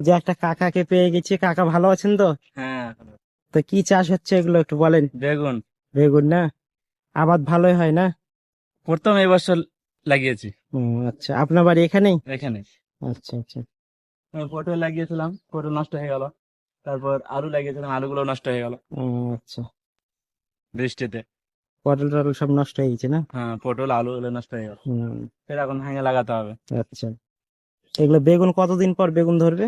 যে একটা কাকাকে পেয়ে গেছি কাকা ভালো আছেন তো? হ্যাঁ। তো কি চাষ হচ্ছে এগুলো একটু বলেন। বেগুন। বেগুন না? আবাদ ভালোই হয় না? প্রথম এই বছর লাগিয়েছি। আচ্ছা। আপনার বাড়ি এখানেই? এখানে আচ্ছা আচ্ছা। পটল লাগিয়েছিলাম পটল নষ্ট হয়ে গেল। তারপর আলু লাগিয়েছিলাম আলুগুলো নষ্ট হয়ে গেল। আচ্ছা। বৃষ্টিতে। পটল টটল সব নষ্ট হয়ে গেছে না? হ্যাঁ পটল আলু এগুলো নষ্ট হয়ে গেল। এখন ভেঙে লাগাতে হবে। আচ্ছা। এগুলো বেগুন কতদিন পর বেগুন ধরবে?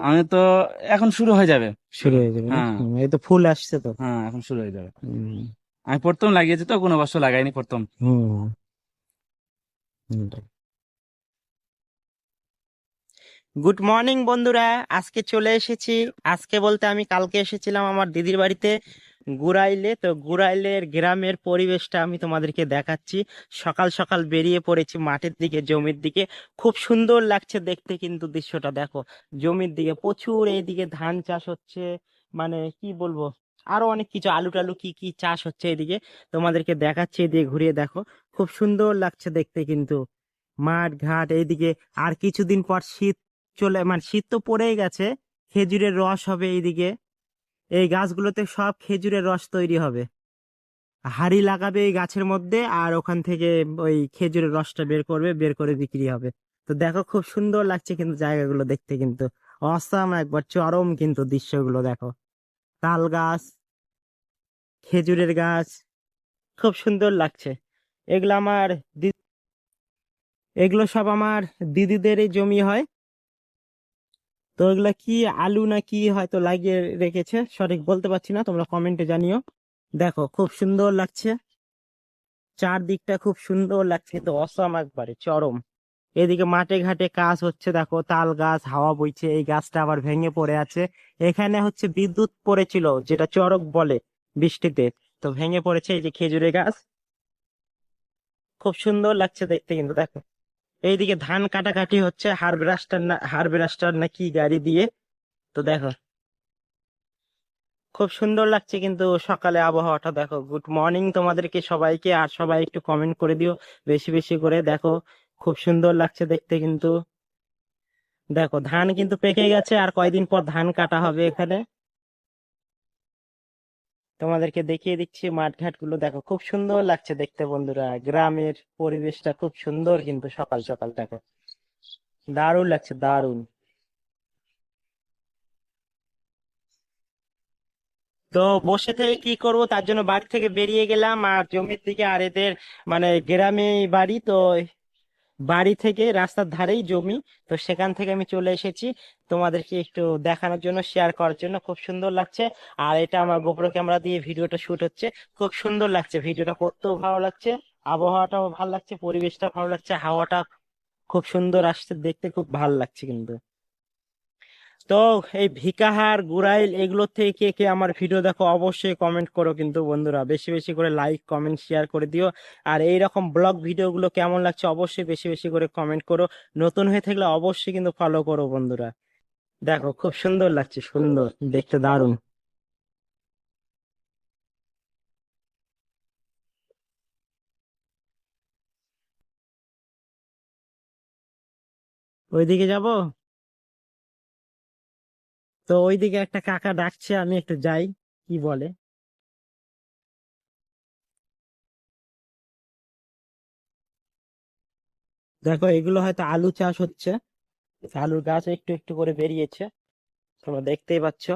আমি তো এখন শুরু হয়ে যাবে। শুরু হয়ে যাবে হ্যাঁ। এই তো ফুল আসছে তো। হ্যাঁ এখন শুরু হয়ে যাবে। হুম, আমি প্রথম লাগিয়েছি তো কোনো বছর লাগাইনি প্রথম। গুড মর্নিং বন্ধুরা আজকে চলে এসেছি। আজকে বলতে আমি কালকে এসেছিলাম আমার দিদির বাড়িতে। গুড়াইলে তো গুড়াইলের গ্রামের পরিবেশটা আমি তোমাদেরকে দেখাচ্ছি। সকাল সকাল বেরিয়ে পড়েছি মাঠের দিকে, জমির দিকে। খুব সুন্দর লাগছে দেখতে কিন্তু দৃশ্যটা, দেখো। জমির দিকে প্রচুর এইদিকে ধান চাষ হচ্ছে মানে কি বলব? আরও অনেক কিছু, আলু টালু কি কি চাষ হচ্ছে এদিকে তোমাদেরকে দেখাচ্ছি এদিকে ঘুরিয়ে দেখো। খুব সুন্দর লাগছে দেখতে কিন্তু। মাঠ, ঘাট, এইদিকে আর কিছুদিন পর শীত চলে মানে শীত তো পড়েই গেছে, খেজুরের রস হবে এইদিকে। এই গাছগুলোতে সব খেজুরের রস তৈরি হবে। হাড়ি লাগাবে এই গাছের মধ্যে আর ওখান থেকে ওই খেজুরের রসটা বের করবে, বের করে বিক্রি হবে। তো দেখো খুব সুন্দর লাগছে কিন্তু জায়গাগুলো দেখতে কিন্তু। অসাম একবার চরম কিন্তু দৃশ্যগুলো দেখো। তাল গাছ, খেজুরের গাছ, খুব সুন্দর লাগছে। এগুলো আমার এগুলো সব আমার দিদিদেরই জমি হয়। তো এগুলা কি আলু না কি হয়তো লাগিয়ে রেখেছে? সঠিক বলতে পারছি না, তোমরা কমেন্টে জানিও। দেখো, খুব সুন্দর লাগছে। চারদিকটা খুব সুন্দর লাগছে তো অসম একবারে, চরম। এদিকে মাঠে ঘাটে কাজ হচ্ছে, দেখো, তাল গাছ, হাওয়া বইছে, এই গাছটা আবার ভেঙে পড়ে আছে। এখানে হচ্ছে বিদ্যুৎ পড়েছিল, যেটা চরক বলে বৃষ্টিতে, তো ভেঙে পড়েছে এই যে খেজুরের গাছ। খুব সুন্দর লাগছে দেখতে কিন্তু, দেখো। এইদিকে ধান কাটাকাটি হচ্ছে হারভেস্টার না হারভেস্টার না কি গাড়ি দিয়ে। তো দেখো, খুব সুন্দর লাগছে কিন্তু সকালে আবহাওয়াটা, দেখো। গুড মর্নিং তোমাদেরকে সবাইকে, আর সবাই একটু কমেন্ট করে দিও, বেশি বেশি করে। দেখো, খুব সুন্দর লাগছে দেখতে কিন্তু। দেখো, ধান কিন্তু পেকে গেছে, আর কয়দিন পর ধান কাটা হবে এখানে? তোমাদেরকে দেখিয়ে দিচ্ছি মাঠ ঘাটগুলো দেখো, খুব সুন্দর লাগছে দেখতে বন্ধুরা। গ্রামের পরিবেশটা খুব সুন্দর কিন্তু সকাল সকাল, দেখো। দারুণ লাগছে, দারুণ। তো বসে থেকে কি করব? তার জন্য বাড়ি থেকে বেরিয়ে গেলাম আর জমির দিকে আর এদের মানে গ্রামে বাড়ি, তো বাড়ি থেকে রাস্তার ধারেই জমি। তো সেখান থেকে আমি চলে এসেছি তোমাদেরকে একটু দেখানোর জন্য শেয়ার করার জন্য। খুব সুন্দর লাগছে। আর এটা আমার গোপ্রো ক্যামেরা দিয়ে ভিডিওটা শুট হচ্ছে। খুব সুন্দর লাগছে ভিডিওটা করতেও ভালো লাগছে। আবহাওয়াটাও ভালো লাগছে পরিবেশটা ভালো লাগছে, হাওয়াটা খুব সুন্দর আসছে, দেখতে খুব ভালো লাগছে কিন্তু। তো এই ভিকাহার গুরাইল এগুলো থেকে কে কে আমার ভিডিও দেখো অবশ্যই কমেন্ট করো কিন্তু বন্ধুরা। বেশি বেশি করে লাইক কমেন্ট শেয়ার করে দিও। আর এই রকম ব্লগ ভিডিওগুলো কেমন লাগছে অবশ্যই বেশি বেশি করে কমেন্ট করো। নতুন হয়ে থাকলে অবশ্যই কিন্তু ফলো করো বন্ধুরা। দেখো খুব সুন্দর লাগছে, সুন্দর। দেখতে দারুণ। ওইদিকে যাব? তো ওইদিকে একটা কাকা ডাকছে, আমি একটু যাই, কি বলে? দেখো, এগুলো হয়তো আলু চাষ হচ্ছে। আলুর গাছ একটু একটু করে বেরিয়েছে, তোমরা দেখতেই পাচ্ছ।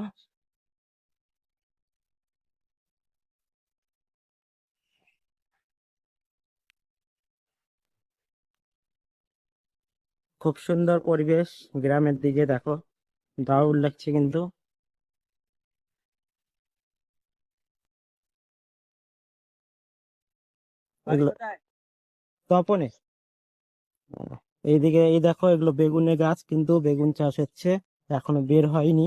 খুব সুন্দর পরিবেশ গ্রামের দিকে, দেখো। দারুণ লাগছে কিন্তু। তপনে। এইদিকে এই দেখো এগুলো বেগুনের গাছ কিন্তু বেগুন চাষ হচ্ছে এখনও বের হয়নি।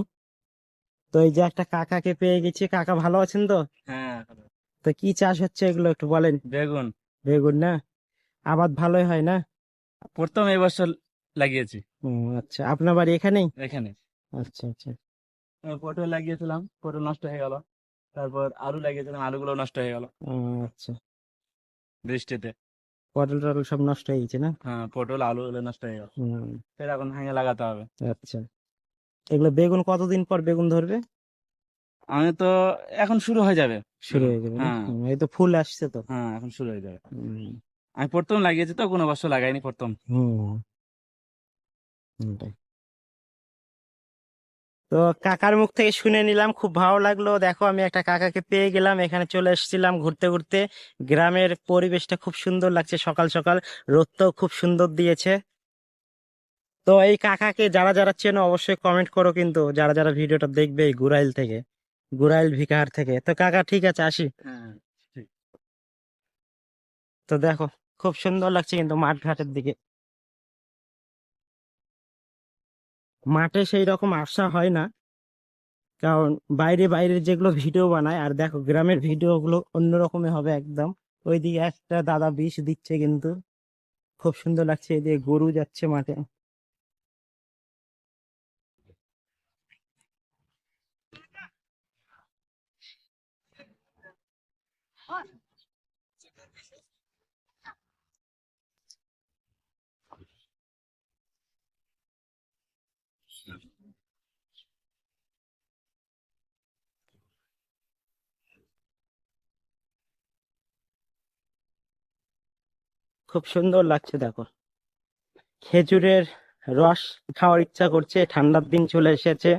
তো এই যে একটা কাকাকে পেয়ে গেছি। কাকা ভালো আছেন তো? হ্যাঁ তো কি চাষ হচ্ছে এগুলো একটু বলেন। বেগুন। বেগুন না? আবাদ ভালোই হয় না? প্রথম এবছর লাগিয়েছি। ও আচ্ছা আপনার বাড়ি এখানেই? এখানে আচ্ছা আচ্ছা। পটল লাগিয়েছিলাম পটল নষ্ট হয়ে গেল। তারপর আলু লাগিয়েছিলাম আলুগুলো নষ্ট হয়ে গেল। আচ্ছা। বৃষ্টিতে। পটল টটল সব নষ্ট হয়ে গেছে না? হ্যাঁ পটল আলু এগুলো নষ্ট হয়ে গেল। হুম। ফের এখন ভেঙে লাগাতে হবে। আচ্ছা। এগুলো বেগুন কতদিন পর বেগুন ধরবে? আমি তো এখন শুরু হয়ে যাবে। শুরু হয়ে যাবে হ্যাঁ। এই তো ফুল আসছে তো। হ্যাঁ এখন শুরু হয়ে যাবে। আমি প্রথম লাগিয়েছি তো কোনো বছর লাগাইনি প্রথম। হুম। তো কাকার মুখ থেকে শুনে নিলাম খুব ভালো লাগল। দেখো আমি একটা কাকাকে পেয়ে গেলাম এখানে চলে এসেছিলাম ঘুরতে ঘুরতে। গ্রামের পরিবেশটা খুব সুন্দর লাগছে সকাল সকাল রোদটাও খুব সুন্দর দিয়েছে। তো এই কাকাকে যারা যারা চেনো অবশ্যই কমেন্ট করো কিন্তু যারা যারা ভিডিওটা দেখবে এই গুরাইল থেকে গুরাইল ভিকার থেকে। তো কাকা ঠিক আছে আসি। হ্যাঁ তো দেখো খুব সুন্দর লাগছে কিন্তু মাঠ ঘাটের দিকে। মাঠে সেই রকম আশা হয় না। কারণ বাইরে বাইরে যেগুলো ভিডিও বানায়, আর দেখো গ্রামের ভিডিও গুলো অন্যরকমের হবে একদম। ওইদিকে একটা দাদা বিষ দিচ্ছে কিন্তু। খুব সুন্দর লাগছে, এদিকে গরু যাচ্ছে মাঠে। খুব সুন্দর লাগছে, দেখো। খেজুরের রস খাওয়ার ইচ্ছা করছে, ঠান্ডার দিন চলে এসেছে।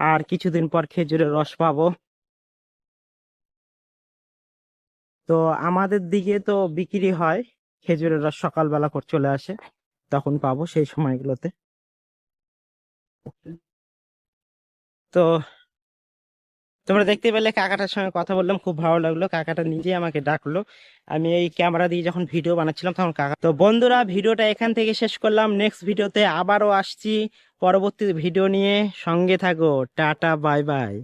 আর কিছুদিন পর খেজুরের রস পাবো। তো আমাদের দিকে তো বিক্রি হয়, খেজুরের রস সকালবেলা করে চলে আসে, তখন পাবো সেই সময়গুলোতে। তো তোমরা দেখতে পেলে কাকাটার সঙ্গে কথা বললাম, খুব ভালো লাগল। কাকাটা নিজে আমাকে ডাকলো। আমি এই ক্যামেরা দিয়ে যখন ভিডিও বানাচ্ছিলাম তখন কাকা তো বন্ধুরা, ভিডিওটা এখান থেকে শেষ করলাম। নেক্সট ভিডিওতে আবারও আসছি। পরবর্তী ভিডিও নিয়ে সঙ্গে থাকো। Tata bye bye